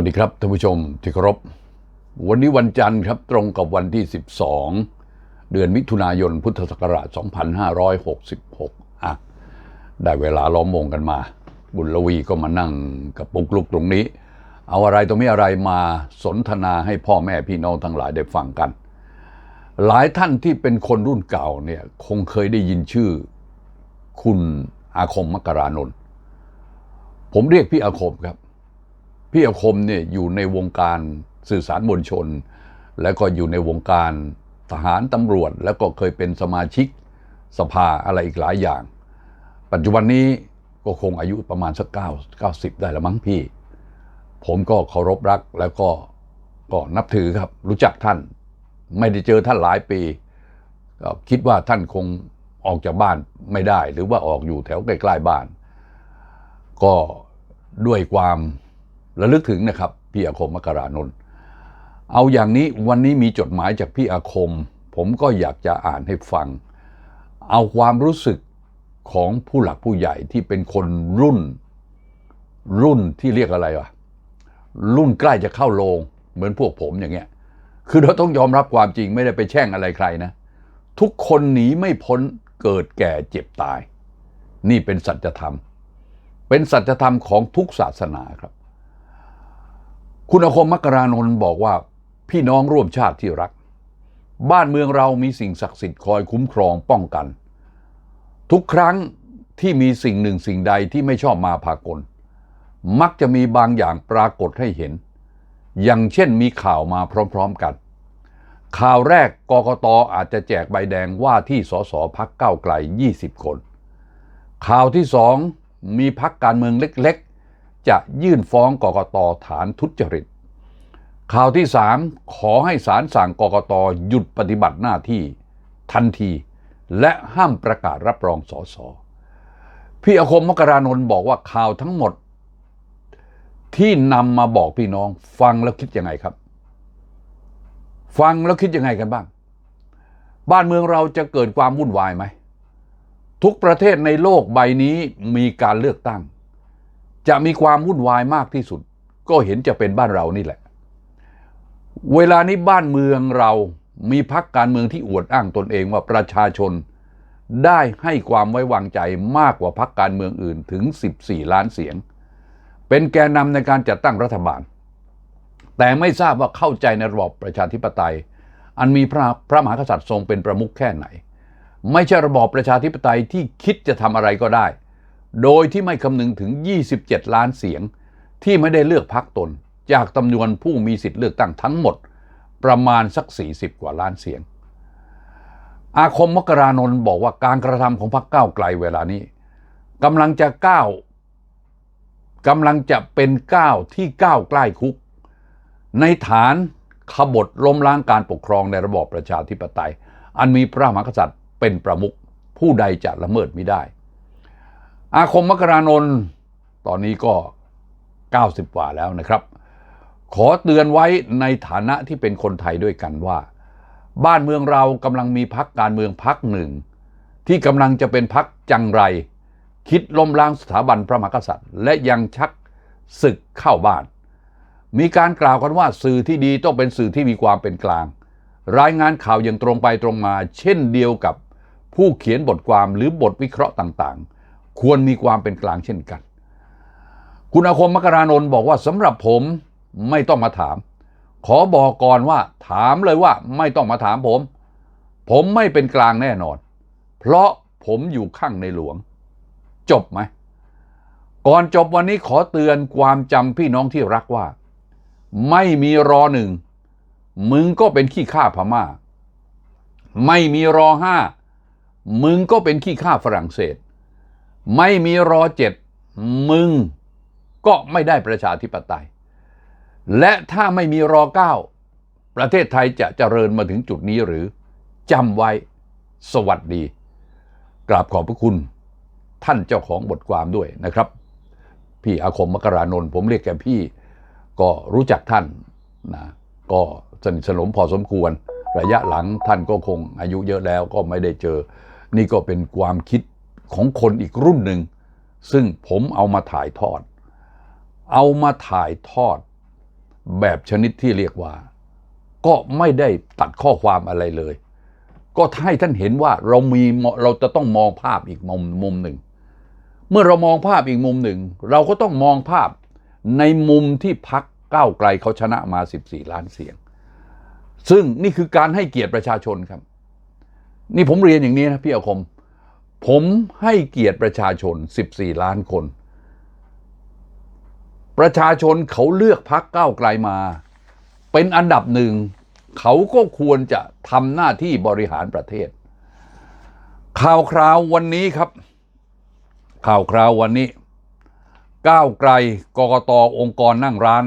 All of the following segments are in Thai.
วัสดีครับท่านผู้ชมที่เคารพ วันนี้วันจันทร์ครับตรงกับวันที่ 12 เดือนมิถุนายนพุทธศักราช 2566 อะ ได้เวลาล้อมวงกันมา บุญลวีก็มานั่งกับปุกลุกตรงนี้ เอาอะไรตรงนี้อะไรมาสนทนาให้พ่อแม่พี่น้องทั้งหลายได้ฟังกัน หลายท่านที่เป็นคนรุ่นเก่าเนี่ยคงเคยได้ยินชื่อ คุณอาคมมกรานนท์ผมเรียกพี่อาคมครับ พี่อาคมเนี่ยอยู่ในวงการสื่อสารมวลชน แล้วก็อยู่ในวงการทหารตำรวจ แล้วก็เคยเป็นสมาชิกสภาอะไรอีกหลายอย่าง ปัจจุบันนี้ก็คงอายุประมาณสักเก้าเก้าสิบได้ละมั้งพี่ ผมก็เคารพรักแล้วก็ก็นับถือครับรู้จักท่าน ไม่ได้เจอท่านหลายปีก็คิดว่าท่านคงออกจากบ้านไม่ได้ หรือว่าออกอยู่แถวใกล้ๆบ้าน ก็ด้วยความ ระลึกถึงนะครับ พี่อาคมมกรานนท์เอาอย่างนี้วันนี้มีจดหมายจากพี่อาคม ผมก็อยากจะอ่านให้ฟัง เอาความรู้สึกของผู้หลักผู้ใหญ่ที่เป็นคนรุ่น รุ่นที่เรียกอะไรวะรุ่นใกล้จะเข้าโรงเหมือนพวกผมอย่างเงี้ย คือเราต้องยอมรับความจริงไม่ได้ไปแช่งอะไรใครนะ ทุกคนหนีไม่พ้นเกิดแก่เจ็บตาย นี่เป็นสัจธรรม เป็นสัจธรรมของทุกศาสนาครับ คุณอาคมมกรานนท์บอกว่าพี่น้องร่วมชาติที่รัก บ้านเมืองเรามีสิ่งศักดิ์สิทธิ์คอยคุ้มครองป้องกัน ทุกครั้งที่มีสิ่งหนึ่งสิ่งใดที่ไม่ชอบมาพากล มักจะมีบางอย่างปรากฏให้เห็น อย่างเช่นมีข่าวมาพร้อมๆกัน ข่าวแรกกกตอาจจะแจกใบแดงว่าที่สสพักเก้าไกล 20 คน ข่าวที่สองมีพักการเมืองเล็ก จะยื่นฟ้องกกตฐานทุจริต ข่าวที่สามขอให้ศาลสั่งกกตหยุดปฏิบัติหน้าที่ทันที และห้ามประกาศรับรองสสพี่อคมมกรานนท์บอกว่าข่าวทั้งหมด ที่นำมาบอกพี่น้อง ฟังแล้วคิดยังไงครับ ฟังแล้วคิดยังไงกันบ้าง บ้านเมืองเราจะเกิดความวุ่นวายไหมทุกประเทศในโลกใบนี้มีการเลือกตั้ง จะมีความวุ่นวายมากที่สุด ก็เห็นจะเป็นบ้านเรานี่แหละ เวลานี้บ้านเมืองเรามีพักการเมืองที่อวดอ้างตนเองว่าประชาชน ได้ให้ความไว้วางใจมากกว่าพักการเมืองอื่นถึง 14 ล้านเสียง เป็นแกนนำในการจัดตั้งรัฐบาล แต่ไม่ทราบว่าเข้าใจในระบอบประชาธิปไตย อันมีพระพระมหากษัตริย์ทรงเป็นประมุขแค่ไหน ไม่ใช่ระบอบประชาธิปไตยที่คิดจะทำอะไรก็ได้ โดยที่ไม่คำนึงถึง 27 ล้านเสียง ที่ไม่ได้เลือกพักตน จากจำนวนผู้มีสิทธิ์เลือกตั้งทั้งหมด ประมาณสัก 40 กว่าล้านเสียง อาคมมกรานนท์บอกว่าการกระทำของพรรคก้าวไกลเวลานี้กำลังจะก้าวกำลังจะเป็นก้าวที่ก้าวใกล้คุก ในฐานขบฏล้มล้างการปกครองในระบอบประชาธิปไตย อันมีพระมหากษัตริย์เป็นประมุขผู้ใดจะละเมิดไม่ได้ อาคมมกรานนท์ตอนนี้ก็ 90 กว่าแล้วนะครับ ขอเตือนไว้ในฐานะที่เป็นคนไทยด้วยกันว่า บ้านเมืองเรากำลังมีพักการเมืองพักหนึ่ง ที่กำลังจะเป็นพักจังไร คิดล้มล้างสถาบันพระมหากษัตริย์ และยังชักศึกเข้าบ้าน มีการกล่าวกันว่าสื่อที่ดีต้องเป็นสื่อที่มีความเป็นกลาง รายงานข่าวอย่างตรงไปตรงมา เช่นเดียวกับผู้เขียนบทความหรือบทวิเคราะห์ต่างๆ ควรมีความเป็นกลางเช่นกัน คุณอาคมมกรานนท์บอกว่าสำหรับผมไม่ต้องมาถาม ขอบอกก่อนว่าถามเลยว่าไม่ต้องมาถามผม ผมไม่เป็นกลางแน่นอน เพราะผมอยู่ข้างในหลวง จบไหม ก่อนจบวันนี้ขอเตือนความจำพี่น้องที่รักว่า ไม่มีรอหนึ่งมึงก็เป็นขี้ข้าพม่า ไม่มีรอห้ามึงก็เป็นขี้ข้าฝรั่งเศส ไม่มีรอเจ็ดมึงก็ไม่ได้ประชาธิปไตย และถ้าไม่มีรอเก้าประเทศไทยจะเจริญมาถึงจุดนี้หรือจำไว้สวัสดี กราบขอบพระคุณท่านเจ้าของบทความด้วยนะครับ พี่อาคมมกรานนท์ผมเรียกแกพี่ก็รู้จักท่านนะก็สนิทสนมพอสมควร ระยะหลังท่านก็คงอายุเยอะแล้วก็ไม่ได้เจอ นี่ก็เป็นความคิด ของคนอีกรุ่นหนึ่ง ซึ่งผมเอามาถ่ายทอด เอามาถ่ายทอด แบบชนิดที่เรียกว่า ก็ไม่ได้ตัดข้อความอะไรเลย ก็ให้ท่านเห็นว่าเรามีเราจะต้องมองภาพอีกมุมมุมหนึ่ง เมื่อเรามองภาพอีกมุมหนึ่ง เราก็ต้องมองภาพในมุมที่พักก้าวไกลเขาชนะมา 14 ล้านเสียง ซึ่งนี่คือการให้เกียรติประชาชนครับ นี่ผมเรียนอย่างนี้นะพี่อาคม ผมให้เกียรติประชาชน 14 ล้านคน ประชาชนเขาเลือกพักก้าวไกลมา เป็นอันดับหนึ่ง เขาก็ควรจะทำหน้าที่บริหารประเทศ ข่าวคราววันนี้ครับ ข่าวคราววันนี้ ก้าวไกลกกตองค์กรนั่งร้าน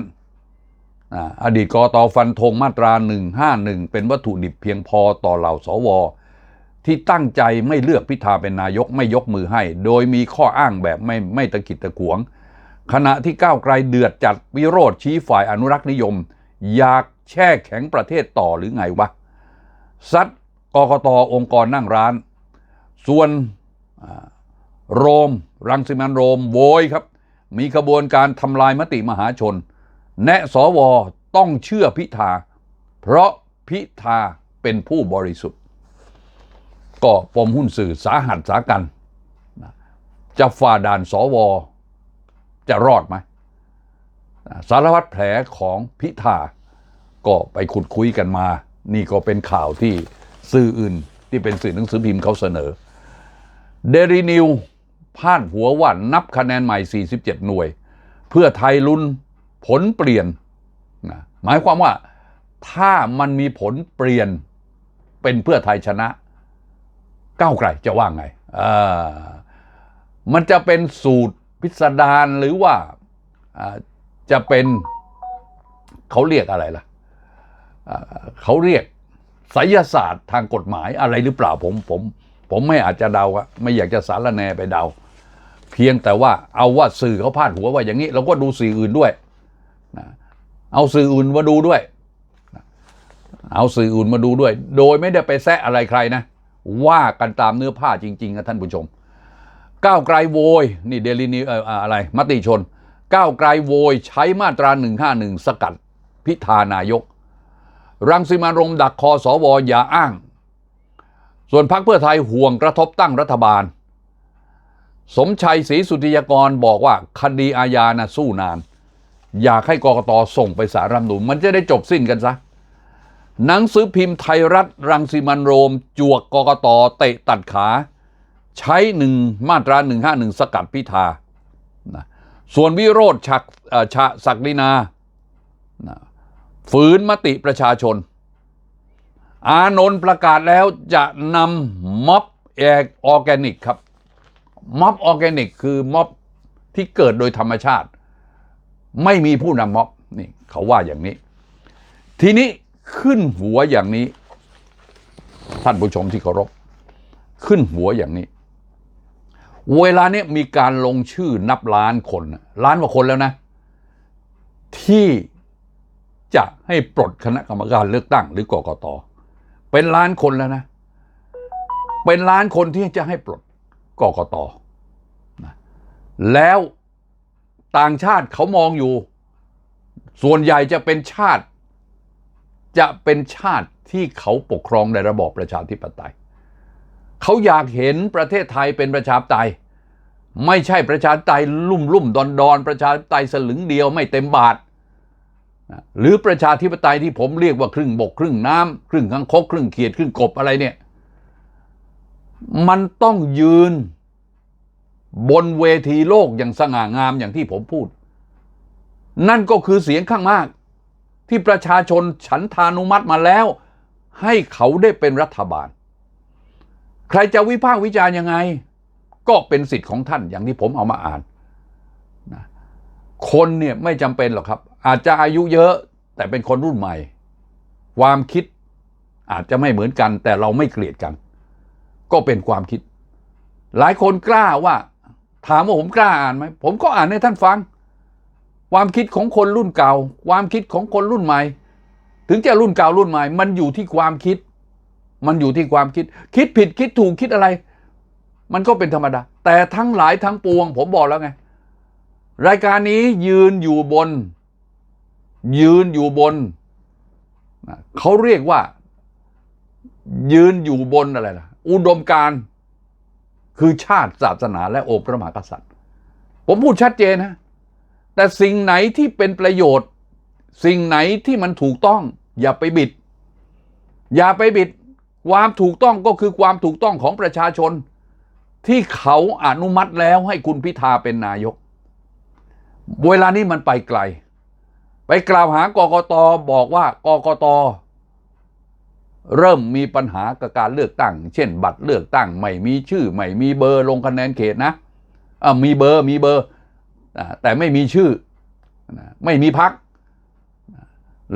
อดีตกกตฟันธงมาตรา 151 เป็นวัตถุดิบเพียงพอต่อเหล่าสว ที่ตั้งใจไม่เลือกพิธาเป็นนายกไม่ยกมือให้ โดยมีข้ออ้างแบบไม่ไม่ตะกิดตะขวง ขณะที่ก้าวไกลเดือดจัดวิโรธชี้ฝ่ายอนุรักษ์นิยม อยากแช่แข็งประเทศต่อหรือไงวะซัดกกตองค์กรนั่งร้าน ส่วนโรม รังสิมันโรมโวยครับ มีขบวนการทำลายมติมหาชน แนะสวต้องเชื่อพิธา เพราะพิธาเป็นผู้บริสุทธิ์ ก็ปมหุ้นสื่อสาหัสสากัน จะฝ่าด่านสว จะรอดไหม สารพัดแผลของพิธาก็ไปขุดคุยกันมา นี่ก็เป็นข่าวที่สื่ออื่นที่เป็นสื่อหนังสือพิมพ์เขาเสนอ เดรีนิวพาดหัวว่านับคะแนนใหม่ 47 หน่วย เพื่อไทยลุ้นผลเปลี่ยนนะหมายความว่าถ้ามันมีผลเปลี่ยนเป็นเพื่อไทยชนะ ก้าวไกลจะว่าไงอ่ามันจะเป็นสูตรพิสดารหรือว่าอ่าจะเป็นเขาเรียกอะไรล่ะอ่าเขาเรียกไสยศาสตร์ทางกฎหมายอะไรหรือเปล่าผมผมผมไม่อาจจะเดาอะไม่อยากจะสารแนไปเดา เพียงแต่ว่าเอาว่าสื่อเขาพาดหัวว่าอย่างนี้ เราก็ดูสื่ออื่นด้วยนะเอาสื่ออื่นมาดูด้วย เอาสื่ออื่นมาดูด้วย โดยไม่ได้ไปแซะอะไรใครนะ ว่ากันตามเนื้อผ้าจริงๆนะท่านผู้ชม ก้าวไกลโวย นี่เดลินีเอ่ออะไรมติชน ก้าวไกลโวยใช้มาตรา 151 สกัดพิธานายก รังสิมันต์โรมดักคอสวอย่าอ้าง ส่วนพรรคเพื่อไทยห่วงกระทบตั้งรัฐบาล สมชัยศรีสุธิยกรบอกว่าคดีอาญานะสู้นาน อยากให้กรกตส่งไปสารรัฐมนูญมันจะได้จบสิ้นกันซะ หนังสือพิมพ์ไทยรัฐรังสิมันโรม จวกกกตเตะตัดขา ใช้หนึ่งมาตรา 151 สกัดพิธานะส่วนวิโรธฉักชะศักดินานะฝืนมติประชาชน อานนท์ประกาศแล้วจะนำม็อบแอกออร์แกนิกครับม็อบออร์แกนิกคือม็อบที่เกิดโดยธรรมชาติ ไม่มีผู้นำม็อบนี่เขาว่าอย่างนี้ ทีนี้ ขึ้นหัวอย่างนี้ ท่านผู้ชมที่เคารพ ขึ้นหัวอย่างนี้ เวลาเนี้ยมีการลงชื่อนับล้านคน ล้านกว่าคนแล้วนะ ที่จะให้ปลดคณะกรรมการเลือกตั้งหรือกกตเป็นล้านคนแล้วนะ เป็นล้านคนที่จะให้ปลดกกตนะแล้วต่างชาติเขามองอยู่ ส่วนใหญ่จะเป็นชาติ จะเป็นชาติที่เขาปกครองในระบอบประชาธิปไตย เขาอยากเห็นประเทศไทยเป็นประชาธิปไตย ไม่ใช่ประชาธิปไตยลุ่มลุ่มดอนดอนประชาธิปไตยสลึงเดียวไม่เต็มบาท หรือประชาธิปไตยที่ผมเรียกว่าครึ่งบกครึ่งน้ำครึ่งข้างคกครึ่งเขียดครึ่งกบอะไรเนี่ย มันต้องยืนบนเวทีโลกอย่างสง่างามอย่างที่ผมพูด นั่นก็คือเสียงข้างมาก ที่ประชาชนฉันทานุมัติมาแล้ว ให้เขาได้เป็นรัฐบาล ใครจะวิพากษ์วิจารณ์ยังไง ก็เป็นสิทธิ์ของท่านอย่างที่ผมเอามาอ่านนะคนเนี่ยไม่จำเป็นหรอกครับ อาจจะอายุเยอะแต่เป็นคนรุ่นใหม่ ความคิดอาจจะไม่เหมือนกัน แต่เราไม่เกลียดกัน ก็เป็นความคิด หลายคนกล้าว่า ถามว่าผมกล้าอ่านไหมผมก็อ่านให้ท่านฟัง ความคิดของคนรุ่นเก่า ความคิดของคนรุ่นใหม่ ถึงจะรุ่นเก่ารุ่นใหม่ มันอยู่ที่ความคิด มันอยู่ที่ความคิด คิดผิดคิดถูกคิดอะไร มันก็เป็นธรรมดา แต่ทั้งหลายทั้งปวง ผมบอกแล้วไง รายการนี้ยืนอยู่บน ยืนอยู่บน เขาเรียกว่า ยืนอยู่บนอะไรล่ะ อุดมการคือชาติศาสนาและองค์พระมหากษัตริย์ ผมพูดชัดเจนนะ แต่สิ่งไหนที่เป็นประโยชน์ สิ่งไหนที่มันถูกต้อง อย่าไปบิด อย่าไปบิด ความถูกต้องก็คือความถูกต้องของประชาชน ที่เขาอนุมัติแล้วให้คุณพิธาเป็นนายก เวลานี้มันไปไกล ไปกล่าวหากกตบอกว่ากกตเริ่มมีปัญหากับการเลือกตั้ง เช่น บัตรเลือกตั้ง ไม่มีชื่อ ไม่มีเบอร์ลงคะแนนเขตนะอะมีเบอร์มีเบอร์ แต่ไม่มีชื่อ ไม่มีพัก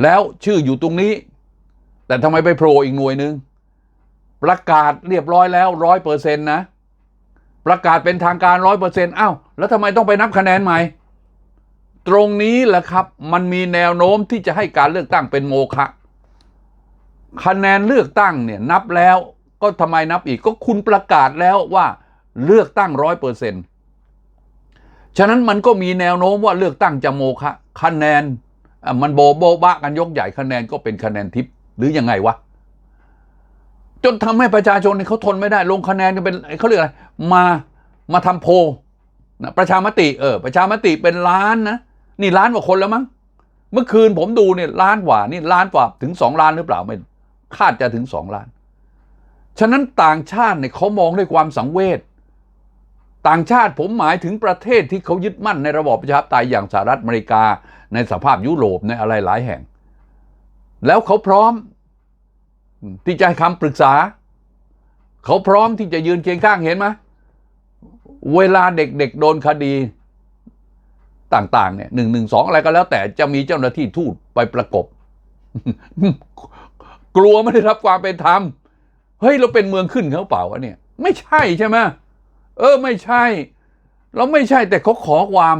แล้วชื่ออยู่ตรงนี้ แต่ทำไมไปโผล่อีกหน่วยหนึ่งประกาศเรียบร้อยแล้วร้อยเปอร์เซ็นต์นะ ประกาศเป็นทางการร้อยเปอร์เซ็นต์อ้าวแล้วทำไมต้องไปนับคะแนนใหม่ ตรงนี้แหละครับมันมีแนวโน้มที่จะให้การเลือกตั้งเป็นโมฆะคะแนนเลือกตั้งเนี่ยนับแล้วก็ทำไมนับอีกก็คุณประกาศแล้วว่าเลือกตั้งร้อยเปอร์เซ็นต์ ฉะนั้นมันก็มีแนวโน้มว่าเลือกตั้งจะโมฆะคะแนนมันโบโบบะกันยกใหญ่คะแนนก็เป็นคะแนนทิปหรือยังไงวะจนทำให้ประชาชนเขาทนไม่ได้ลงคะแนนกันเป็นเขาเรียกอะไรมามาทำโพนะประชามติเออประชามติเป็นล้านนะนี่ล้านกว่าคนแล้วมั้งเมื่อคืนผมดูเนี่ยล้านกว่านี่ล้านกว่าถึงสองล้านหรือเปล่าไม่คาดจะถึงสองล้าน ฉะนั้นต่างชาติเนี่ยเขามองด้วยความสังเวช ต่างชาติผมหมายถึงประเทศที่เขายึดมั่นในระบอบประชาธิปไตยอย่างสหรัฐอเมริกา ในสภาพยุโรปในอะไรหลายแห่ง แล้วเขาพร้อมที่จะให้คำปรึกษา เขาพร้อมที่จะยืนเคียงข้างเห็นไหมเวลาเด็กๆโดนคดีต่างๆเนี่ยหนึ่งหนึ่งสองอะไรก็แล้วแต่จะมีเจ้าหน้าที่ทูตไปประกบ กลัวไม่ได้รับความเป็นธรรม เฮ้ย เราเป็นเมืองขึ้นเขาเปล่าวะเนี่ย ไม่ใช่ใช่ไหม เออไม่ใช่ เราไม่ใช่แต่เขาขอความ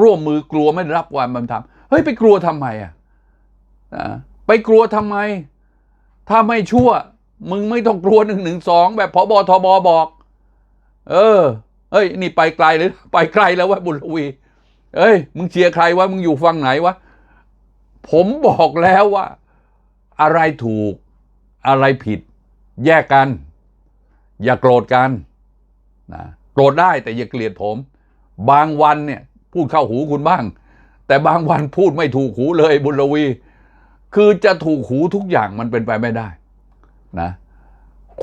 ร่วมมือกลัวไม่รับความเป็นธรรมเฮ้ยไปกลัวทำไมอะไปกลัวทำไม ถ้าไม่ชั่ว มึงไม่ต้องกลัวหนึ่งหนึ่งสองแบบพบทบบอก เออเอ้ย นี่ไปไกลหรือไปไกลแล้ววะบุญทวี เอ้ย มึงเชียร์ใครวะมึงอยู่ฝั่งไหนวะผมบอกแล้วว่า อะไรถูกอะไรผิด แยกกัน อย่าโกรธกัน นะโกรธได้แต่อย่าเกลียดผม บางวันเนี่ยพูดเข้าหูคุณบ้าง แต่บางวันพูดไม่ถูกหูเลยบุญรวี คือจะถูกหูทุกอย่างมันเป็นไปไม่ได้นะ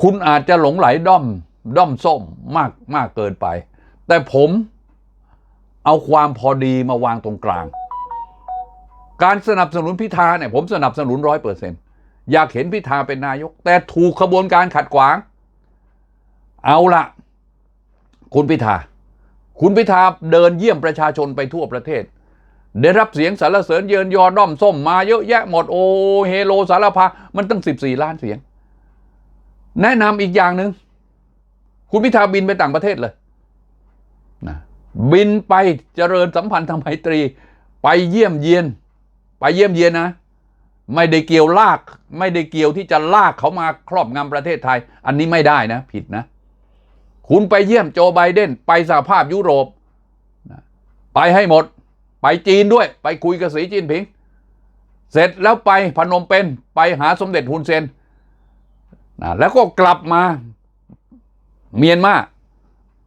คุณอาจจะหลงไหลด้อมด้อมส้มมากมากเกินไป แต่ผมเอาความพอดีมาวางตรงกลาง การสนับสนุนพิธาเนี่ยผมสนับสนุนร้อยเปอร์เซ็นอยากเห็นพิธาเป็นนายก แต่ถูกขบวนการขัดขวาง เอาละ คุณพิธา คุณพิธาเดินเยี่ยมประชาชนไปทั่วประเทศ ได้รับเสียงสรรเสริญเยินยอด้อมส้มมาเยอะแยะหมดโอเฮโลสารพามันตั้งสิบสี่ล้านเสียง แนะนำอีกอย่างหนึ่งคุณพิธาบินไปต่างประเทศเลยนะบินไปเจริญสัมพันธ์ทางไมตรี ไปเยี่ยมเยียน ไปเยี่ยมเยียนนะ ไม่ได้เกี่ยวลาก ไม่ได้เกี่ยวที่จะลากเขามาครอบงำประเทศไทย อันนี้ไม่ได้นะ ผิดนะ คุณไปเยี่ยมโจไบเดนไปสหภาพยุโรป ไปให้หมด ไปจีนด้วย ไปคุยกับสีจีนผิง เสร็จแล้วไปพนมเปญไปหาสมเด็จฮุนเซนนะแล้วก็กลับมาเมียนมา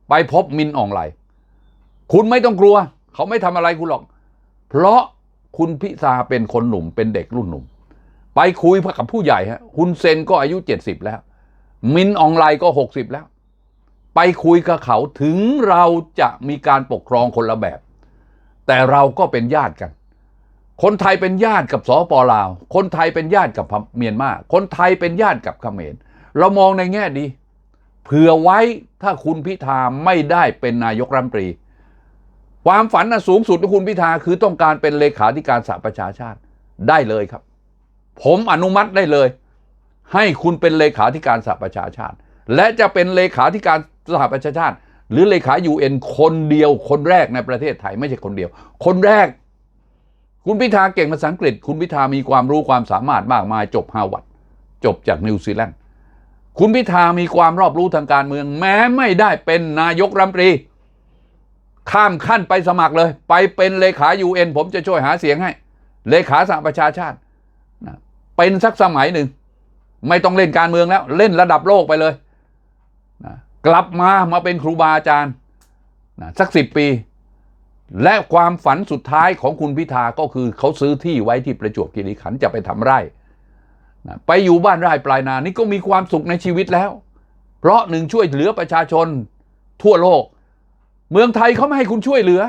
ไปพบมินอองไลคุณไม่ต้องกลัว เขาไม่ทำอะไรคุณหรอก เพราะคุณพิธาเป็นคนหนุ่มเป็นเด็กรุ่นหนุ่ม ไปคุยกับผู้ใหญ่ฮะฮุนเซนก็อายุเจ็ดสิบแล้ว มินอองไลก็หกสิบแล้ว ไปคุยกับเขาถึงเราจะมีการปกครองคนละแบบ แต่เราก็เป็นญาติกัน คนไทยเป็นญาติกับสปลาว คนไทยเป็นญาติกับเมียนมาคนไทยเป็นญาติกับเขมรเรามองในแง่ดี เผื่อไว้ถ้าคุณพิธาไม่ได้เป็นนายกรัฐมนตรี ความฝันอันสูงสุดของคุณพิธาคือต้องการเป็นเลขาธิการสหประชาชาติได้เลยครับ ผมอนุมัติได้เลย ให้คุณเป็นเลขาธิการสหประชาชาติ และจะเป็นเลขาธิการ สหประชาชาติ หรือเลขายูเอ็นคนเดียวคนแรกในประเทศไทยไม่ใช่คนเดียว คนแรก คุณพิธาเก่งภาษาอังกฤษ คุณพิธามีความรู้ความสามารถมากมายจบฮาวาดจบจากนิวซีแลนด์คุณพิธามีความรอบรู้ทางการเมือง แม้ไม่ได้เป็นนายกรัฐมนตรี ข้ามขั้นไปสมัครเลย ไปเป็นเลขายูเอ็นผมจะช่วยหาเสียงให้ เลขาสหประชาชาตินะเป็นสักสมัยหนึ่ง ไม่ต้องเล่นการเมืองแล้ว เล่นระดับโลกไปเลยนะ กลับมามาเป็นครูบาอาจารย์นะสักสิบปี และความฝันสุดท้ายของคุณพิธาก็คือเขาซื้อที่ไว้ที่ประจวบคีรีขันธ์จะไปทำไร่นะไปอยู่บ้านไร่ปลายนานี่ก็มีความสุขในชีวิตแล้ว เพราะหนึ่งช่วยเหลือประชาชนทั่วโลก เมืองไทยเขาไม่ให้คุณช่วยเหลือ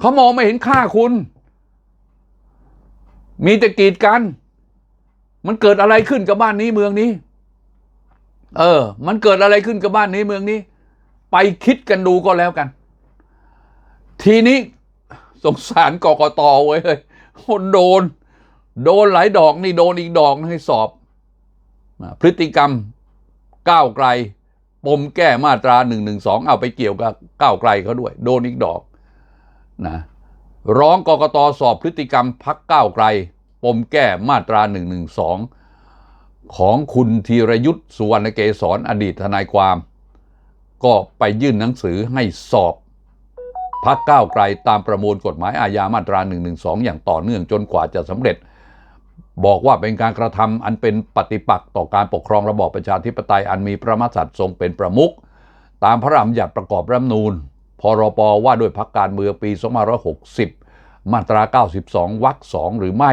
เขามองไม่เห็นค่าคุณ มีแต่กีดกัน มันเกิดอะไรขึ้นกับบ้านนี้เมืองนี้ เออ มันเกิดอะไรขึ้นกับบ้านนี้เมืองนี้ ไปคิดกันดูก็แล้วกัน ทีนี้สงสารกกตไว้เลยคนโดน โดนหลายดอกนี่โดนอีกดอกให้สอบ พฤติกรรมก้าวไกล ปมแก้มาตรา1นึเอาไปเกี่ยวกับก้าวไกลเขาด้วย โดนอีกดอกนะร้องกกตสอบพฤติกรรมพักก้าวไกล ปมแก้มาตรา1นึ ของคุณธีรยุทธ์สุวรรณเกษรอดีตทนายความ ก็ไปยื่นหนังสือให้สอบพักก้าวไกลตามประมวลกฎหมายอาญามาตรา1นึอย่างต่อเนื่องจนกว่าจะสำเร็จ บอกว่าเป็นการกระทำอันเป็นปฏิปักษ์ต่อการปกครองระบอบประชาธิปไตยอันมีพระมหากษัตริย์ทรงเป็นประมุขตามพระราชบัญญัติประกอบรัฐนูญพรปว่าด้วยพักการเมืองปี 2560 มาตรา 92 วรรคสองหรือไม่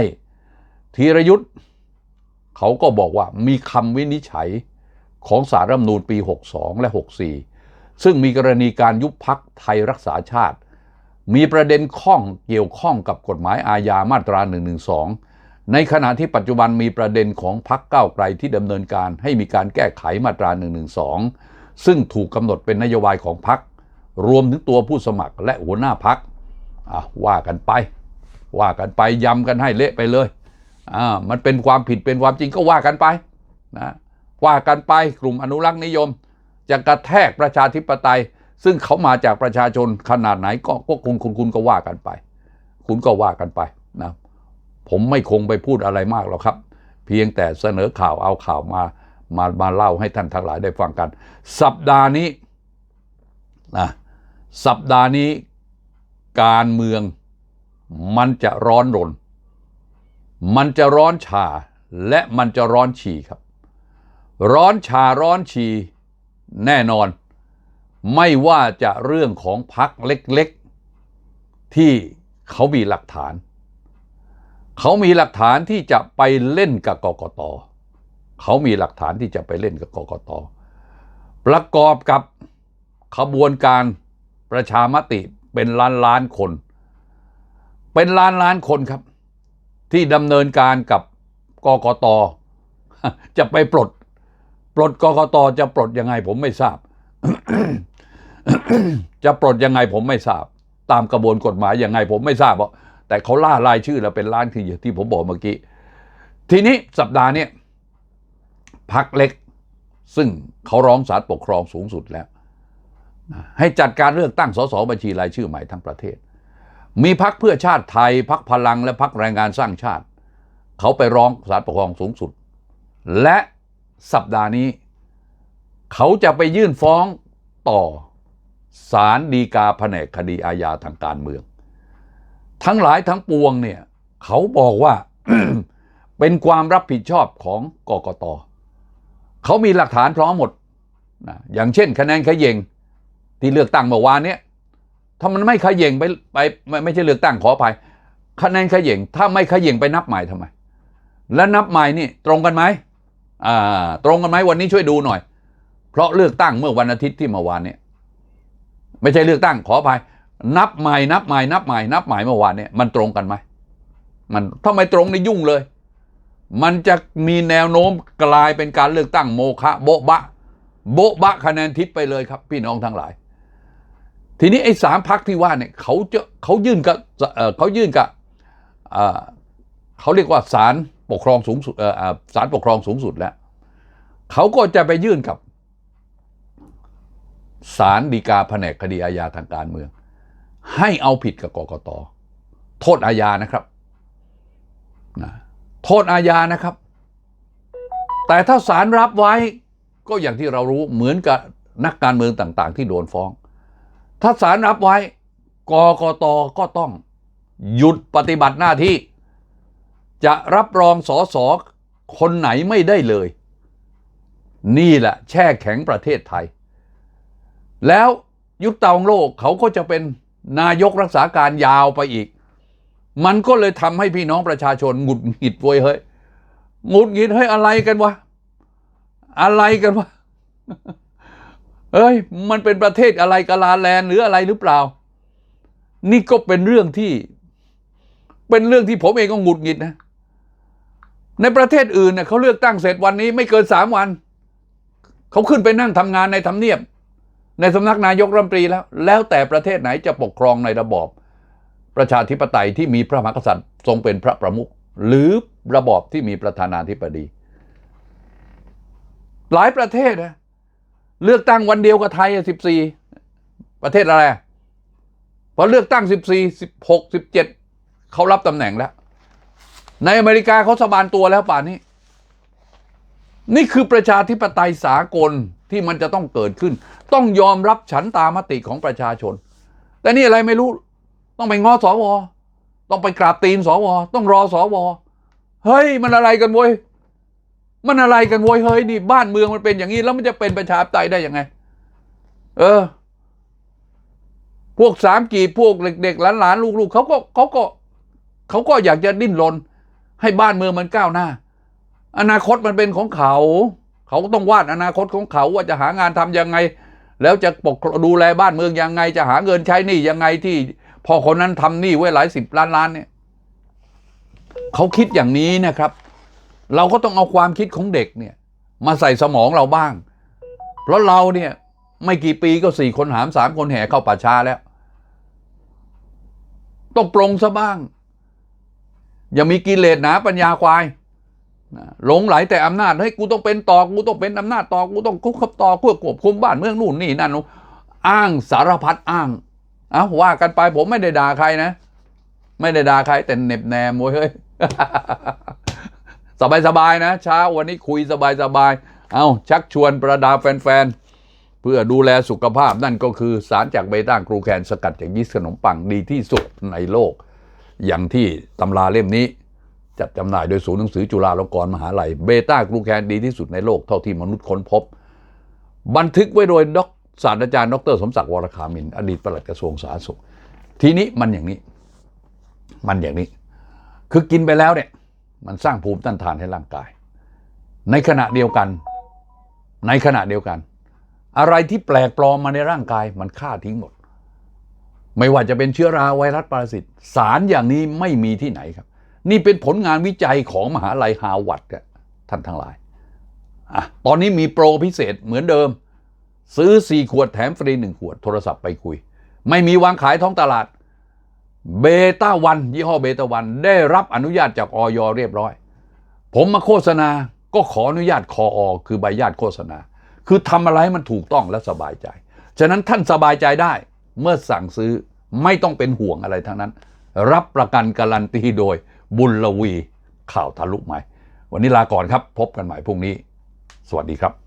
ธีรยุทธ์ เขาก็บอกว่ามีคำวินิจฉัยของสารรัฐมนูญปี 62 และ 64 ซึ่งมีกรณีการยุบพักไทยรักษาชาติ มีประเด็นข้องเกี่ยวข้องกับกฎหมายอาญามาตรา 112 ในขณะที่ปัจจุบันมีประเด็นของพักก้าวไกลที่ดำเนินการให้มีการแก้ไขมาตรา 112 ซึ่งถูกกำหนดเป็นนโยบายของพักรวมถึงตัวผู้สมัครและหัวหน้าพักว่ากันไป ว่ากันไปย้ำกันให้เละไปเลย อ่ามันเป็นความผิดเป็นความจริงก็ว่ากันไปนะว่ากันไปกลุ่มอนุรักษ์นิยม จะกระแทกประชาธิปไตย ซึ่งเขามาจากประชาชนขนาดไหนก็ก็คุณคุณคุณก็ว่ากันไป คุณก็ว่ากันไปนะผมไม่คงไปพูดอะไรมากหรอกครับ เพียงแต่เสนอข่าวเอาข่าวมามามาเล่าให้ท่านทั้งหลายได้ฟังกัน สัปดาห์นี้นะสัปดาห์นี้การเมืองมันจะร้อนรน มันจะร้อนชาและมันจะร้อนฉี่ครับ ร้อนชาร้อนฉี่แน่นอน ไม่ว่าจะเรื่องของพักเล็กๆ ที่เขามีหลักฐาน เขามีหลักฐานที่จะไปเล่นกับกกต เขามีหลักฐานที่จะไปเล่นกับกกต ประกอบกับขบวนการประชามติเป็นล้านล้านคน เป็นล้านล้านคนครับ ที่ดำเนินการกับกกต จะไปปลด ปลดกกต จะปลดยังไงผมไม่ทราบ จะปลดยังไงผมไม่ทราบ ตามกระบวนกฎหมายยังไงผมไม่ทราบเพราะแต่เขาล่ารายชื่อแล้วเป็นล้านคืออย่ที่ผมบอกเมื่อกี้ ทีนี้สัปดาห์นี้พักเล็ก ซึ่งเขาร้องศาลปกครองสูงสุดแล้ว ให้จัดการเลือกตั้งสสบัญชีรายชื่อใหม่ทั้งประเทศ มีพักเพื่อชาติไทยพักพลังและพักแรงงานสร้างชาติ เขาไปร้องศาลปกครองสูงสุด และสัปดาห์นี้ เขาจะไปยื่นฟ้องต่อศาลฎีกาแผนกคดีอาญาทางการเมือง ทั้งหลายทั้งปวงเนี่ย เขาบอกว่าเป็นความรับผิดชอบของกกตเขามีหลักฐานพร้อมหมดนะอย่างเช่นคะแนนเขย่งที่เลือกตั้งเมื่อวานเนี้ย ถ้ามันไม่ขย่งไปไปไม่ไม่ใช่เลือกตั้งขออภัยคะแนนขย่งถ้าไม่ขย่งไปนับใหม่ทำไม แล้วนับใหม่นี่ตรงกันไหมอ่าตรงกันไหมวันนี้ช่วยดูหน่อย เพราะเลือกตั้งเมื่อวันอาทิตย์ที่เมื่อวานเนี่ยไม่ใช่เลือกตั้งขออภัยนับใหม่นับใหม่นับใหม่นับใหม่เมื่อวานเนี่ยมันตรงกันไหมมันถ้าไม่ตรงนี่ยุ่งเลย มันจะมีแนวโน้มกลายเป็นการเลือกตั้งโมฆะโบ๊ะบะโบ๊ะบะคะแนนทิศไปเลยครับ พี่น้องทั้งหลาย ทีนี้ไอ้สามพักที่ว่าเนี่ยเขาจะเขายื่นกับเขายื่นกับเขาเรียกว่าศาลปกครองสูงสุดศาลปกครองสูงสุดแล้วเขาก็จะไปยื่นกับศาลฎีกาแผนกคดีอาญาทางการเมือง ให้เอาผิดกับกกตโทษอาญานะครับนะโทษอาญานะครับ แต่ถ้าศาลรับไว้ก็อย่างที่เรารู้เหมือนกับนักการเมืองต่าง ๆ ที่โดนฟ้อง ถ้าศาลรับไว้กกตก็ต้องหยุดปฏิบัติหน้าที่ จะรับรองสอสอคนไหนไม่ได้เลย นี่แหละแช่แข็งประเทศไทย แล้วยุคเตาโลกเขาก็จะเป็นนายกรักษาการยาวไปอีก มันก็เลยทำให้พี่น้องประชาชนหงุดหงิดเว้ยเฮ้ยหงุดหงิดเฮ้ยอะไรกันวะ อะไรกันวะ เอ้ย มันเป็นประเทศอะไรกาลาแลนหรืออะไรหรือเปล่า นี่ก็เป็นเรื่องที่ เป็นเรื่องที่ผมเองก็หงุดหงิดนะ ในประเทศอื่นเน่ยเขาเลือกตั้งเสร็จวันนี้ไม่เกินสามวัน เขาขึ้นไปนั่งทำงานในทำเนียบ ในสำนักนายกรัฐมนตรีแล้ว แล้วแต่ประเทศไหนจะปกครองในระบอบประชาธิปไตยที่มีพระมหากษัตริย์ทรงเป็นพระประมุขหรือระบอบที่มีประธานาธิบดี หลายประเทศนะ เลือกตั้งวันเดียวกับไทยสิบสี่ประเทศอะไรพอเลือกตั้งสิบสี่สิบหกสิบเจ็ดเขารับตำแหน่งแล้ว ในอเมริกาเขาสบานตัวแล้วป่านนี้ นี่คือประชาธิปไตยสากลที่มันจะต้องเกิดขึ้น ต้องยอมรับฉันตามติของประชาชน แต่นี่อะไรไม่รู้ ต้องไปงอสวต้องไปกราบตีนสวต้องรอสวเฮ้ย มันอะไรกันเว้ย มันอะไรกันเว้ยเฮ้ยนี่บ้านเมืองมันเป็นอย่างนี้ แล้วมันจะเป็นประชาธิปไตยได้ยังไง เออ พวกสามกีพวกเด็กๆหลานๆลูกๆเขาก็เขาก็เขาก็อยากจะดิ้นรนให้บ้านเมืองมันก้าวหน้า อนาคตมันเป็นของเขา เขาก็ต้องวาดอนาคตของเขาว่าจะหางานทำยังไง แล้วจะปกดูแลบ้านเมืองยังไง จะหาเงินใช้หนี้ยังไงที่พอคนนั้นทำหนี้ไว้หลายสิบล้านล้านเนี่ยเขาคิดอย่างนี้นะครับ เราก็ต้องเอาความคิดของเด็กเนี่ยมาใส่สมองเราบ้าง เพราะเราเนี่ยไม่กี่ปีก็สี่คนหามสามคนแห่เข้าป่าช้าแล้ว ต้องปรงซะบ้าง อย่ามีกิเลสหนาปัญญาควายหลงไหลแต่อำนาจเฮ้ยกูต้องเป็นต่อกูต้องเป็นอำนาจต่อกูต้องคุกขับต่อเพื่อควบคุมบ้านเมืองนู่นนี่นั่นอ้างสารพัดอ้างเอาว่ากันไปผมไม่ได้ด่าใครนะ ไม่ได้ด่าใครแต่เหน็บแนมโว้ยเฮ้ย สบายสบายๆนะเช้าวันนี้คุยสบายสบายๆเอาชักชวนประดาแฟนๆ เพื่อดูแลสุขภาพนั่นก็คือสารจากเบต้ากรูแคนสกัดจากยีสต์ขนมปังดีที่สุดในโลก อย่างที่ตำราเล่มนี้ จัดจำหน่ายโดยศูนย์หนังสือจุฬาลงกรณ์มหาลัยเบต้ากรูแคนดีที่สุดในโลกเท่าที่มนุษย์ค้นพบ บันทึกไว้โดยดรศาสตราจารย์ดรสมศักดิ์วรคามิน อดีตปลัดกระทรวงสาธารณสุข ทีนี้มันอย่างนี้ มันอย่างนี้ คือกินไปแล้วเนี่ย มันสร้างภูมิต้านทานให้ร่างกาย ในขณะเดียวกัน ในขณะเดียวกัน อะไรที่แปลกปลอมมาในร่างกายมันฆ่าทิ้งหมด ไม่ว่าจะเป็นเชื้อราไวรัสปรสิตสารอย่างนี้ไม่มีที่ไหนครับ นี่เป็นผลงานวิจัยของมหาลัยฮาวาร์ดอะท่านทั้งหลายอะตอนนี้มีโปรพิเศษเหมือนเดิม ซื้อ 4 ขวดแถมฟรี 1 ขวดโทรศัพท์ไปคุย ไม่มีวางขายท้องตลาด เบต้าวันยี่ห้อเบต้าวันได้รับอนุญาตจากออยเรียบร้อย ผมมาโฆษณาก็ขออนุญาตคออคือใบญาตโฆษณา คือทำอะไรมันถูกต้องและสบายใจ ฉะนั้นท่านสบายใจได้เมื่อสั่งซื้อไม่ต้องเป็นห่วงอะไรทั้งนั้น รับประกันการันตีโดยบุญลวีข่าวทะลุไหม่ วันนี้ลาก่อนครับ พบกันใหม่พรุ่งนี้ สวัสดีครับ